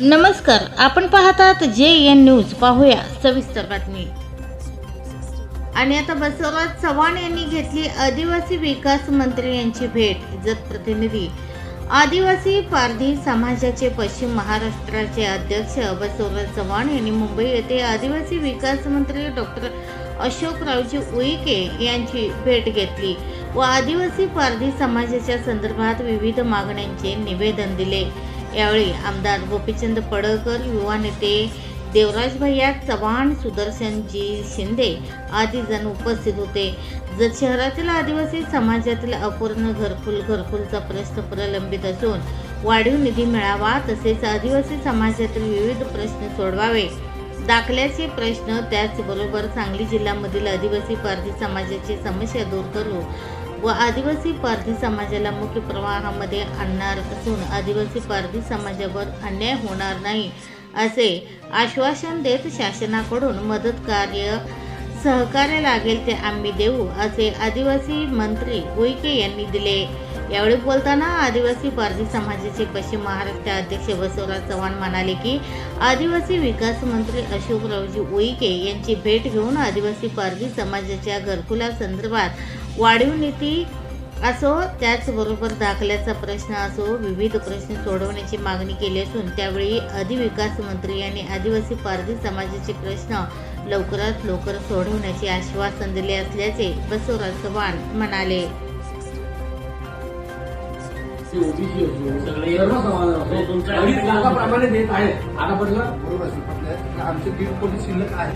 नमस्कार आपण पाहतात जे एन न्यूज. पाहूया सविस्तर बातमी. आणि आता बसवराज चव्हाण यांनी घेतली आदिवासी विकास मंत्री यांची भेट इज्जत प्रतिनिधी. आदिवासी पारधी समाजाचे पश्चिम महाराष्ट्राचे अध्यक्ष बसवराज चव्हाण यांनी मुंबई येथे आदिवासी विकास मंत्री डॉक्टर अशोकरावजी उईके यांची भेट घेतली व आदिवासी पारधी समाजाच्या संदर्भात विविध मागण्यांचे निवेदन दिले. यावेळी आमदार गोपीचंद पडळकर युवा नेते देवराज भैया चव्हाण सुदर्शनजी शिंदे आदी जण उपस्थित होते. जर शहरातील आदिवासी समाजातील अपूर्ण घरकुल घरकुलचा प्रश्न प्रलंबित असून वाढीव निधी मिळावा तसेच आदिवासी समाजातील विविध प्रश्न सोडवावे. दाखल्याचे प्रश्न त्याचबरोबर सांगली जिल्ह्यामधील आदिवासी पारधी समाजाची समस्या दूर करू व आदिवासी पारधी समाजाला मुख्य प्रवाहामध्ये आणणार असून आदिवासी पारधी समाजावर अन्याय होणार नाही असे आश्वासन देत शासनाकडून मदत कार्य सहकार्य लागेल ते आम्ही देऊ असे आदिवासी मंत्री उईके यांनी दिले. यावेळी बोलताना आदिवासी पारधी समाजाचे पश्चिम महाराष्ट्र अध्यक्ष बसवराज चव्हाण म्हणाले की आदिवासी विकास मंत्री अशोकरावजी उईके यांची भेट घेऊन आदिवासी पारधी समाजाच्या घरकुलासंदर्भात वाढीव नीती असो त्याचबरोबर दाखल्याचा प्रश्न असो विविध प्रश्न सोडवण्याची मागणी केली असून त्यावेळी अधिविकास मंत्री यांनी आदिवासी पारधी समाजाचे प्रश्न लवकरात लवकर सोडवण्याचे आश्वासन दिले असल्याचे बसवराज चव्हाण म्हणाले. ते ओबीसी सगळे सर्व अडीच लाखाप्रमाणे देत आहे. आतापर्यंत बरोबर आमचे दीड कोटी शिल्लक आहे